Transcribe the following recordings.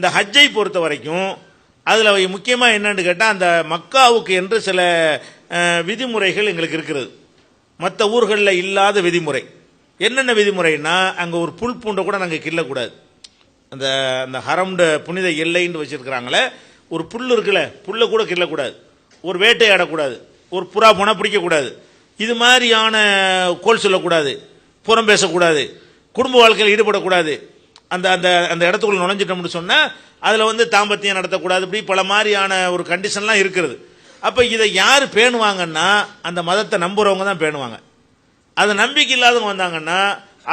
இந்த ஹஜ்ஜை பொறுத்த வரைக்கும் அதில் முக்கியமாக என்னன்னு கேட்டால் அந்த மக்காவுக்கு என்று சில விதிமுறைகள் எங்களுக்கு இருக்கிறது. மற்ற ஊர்களில் இல்லாத விதிமுறை. என்னென்ன விதிமுறைன்னா அங்கே ஒரு புல் பூண்டை கூட நாங்கள் கிள்ளக்கூடாது. அந்த அந்த ஹரம்ட புனித எல்லைன்னு வச்சுருக்கிறாங்களே ஒரு புல் இருக்குல்ல புல்லை கூட கிள்ளக்கூடாது. ஒரு வேட்டையாடக்கூடாது ஒரு புறா புனை பிடிக்கக்கூடாது. இது மாதிரியான கோல் சொல்லக்கூடாது. புறம் பேசக்கூடாது. குடும்ப வாழ்க்கையில் ஈடுபடக்கூடாது. அந்த அந்த அந்த இடத்துக்குள்ள நுழைஞ்சிட்டோம்னு சொன்னால் அதில் வந்து தாம்பத்தியம் நடத்தக்கூடாது இப்படி பல மாதிரியான ஒரு கண்டிஷன்லாம் இருக்கிறது. அப்போ இதை யார் பேணுவாங்கன்னா அந்த மதத்தை நம்புகிறவங்க தான் பேணுவாங்க. அதை நம்பிக்கை இல்லாதவங்க வந்தாங்கன்னா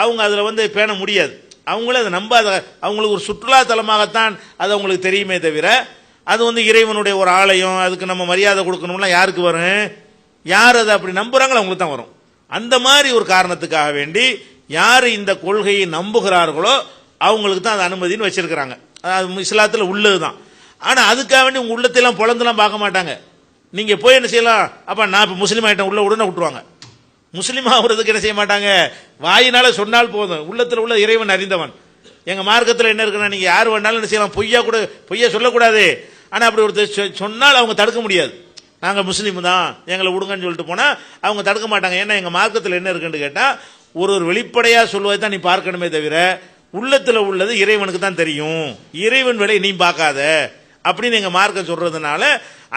அவங்க அதில் வந்து பேண முடியாது. அவங்களே அதை நம்பாத அவங்களுக்கு ஒரு சுற்றுலாத்தலமாகத்தான் அது அவங்களுக்கு தெரியுமே தவிர அது வந்து இறைவனுடைய ஒரு ஆலயம் அதுக்கு நம்ம மரியாதை கொடுக்கணும்லாம் யாருக்கு வரும்? யார் அதை அப்படி நம்புகிறாங்களோ அவங்களுக்கு தான் வரும். அந்த மாதிரி ஒரு காரணத்துக்காக வேண்டி யார் இந்த கொள்கையை நம்புகிறார்களோ அவங்களுக்கு தான் அது அனுமதின்னு வச்சுருக்கிறாங்க. அது இஸ்லாத்தில் உள்ளது தான் ஆனால் அதுக்காக வேண்டி உங்கள் உள்ளத்தையெல்லாம் பொழந்துலாம் பார்க்க மாட்டாங்க. நீங்கள் போய் என்ன செய்யலாம்? அப்போ நான் இப்போ முஸ்லீம் ஆகிட்டேன் உள்ள உடனே விட்டுருவாங்க. முஸ்லீம் ஆகுறதுக்கு என்ன செய்ய மாட்டாங்க? வாயினால் சொன்னால் போதும். உள்ளத்தில் உள்ள இறைவன் அறிந்தவன். எங்கள் மார்க்கத்தில் என்ன இருக்குன்னா நீங்கள் யார் வேணாலும் என்ன செய்யலாம்? பொய்யா கூட பொய்யா சொல்லக்கூடாது. ஆனால் அப்படி ஒருத்தர் சொ- சொன்னால் அவங்க தடுக்க முடியாது. நாங்கள் முஸ்லீம் தான். எங்களை விடுங்கன்னு சொல்லிட்டு போனால் அவங்க தடுக்க மாட்டாங்க. ஏன்னா எங்கள் மார்க்கத்தில் என்ன இருக்குன்னு கேட்டால் ஒரு ஒரு வெளிப்படையாக சொல்வதை தான் நீ பார்க்கணுமே தவிர உள்ளத்தில் உள்ளது இறைவனுக்கு தான் தெரியும். இறைவன் விலை நீ பார்க்காத. அப்படின்னு எங்கள் மார்க்கம் சொல்கிறதுனால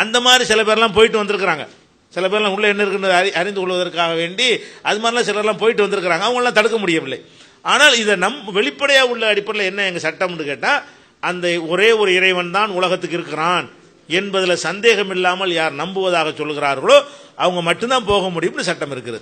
அந்த மாதிரி சில பேர்லாம் போயிட்டு வந்திருக்கிறாங்க. சில பேர்லாம் உள்ளே என்ன இருக்குன்னு அறி அறிந்து கொள்வதற்காக வேண்டி அது மாதிரிலாம் சிலர்லாம் போயிட்டு வந்திருக்கிறாங்க. அவங்களாம் தடுக்க முடியவில்லை. ஆனால் இதை நம் வெளிப்படையாக உள்ள அடிப்படையில் என்ன எங்கள் சட்டம்னு கேட்டால் அந்த ஒரே ஒரு இறைவன் தான் உலகத்துக்கு இருக்கிறான் என்பதில் சந்தேகம் இல்லாமல் யார் நம்புவதாக சொல்கிறார்களோ அவங்க மட்டும்தான் போக முடியும்னு சட்டம் இருக்குது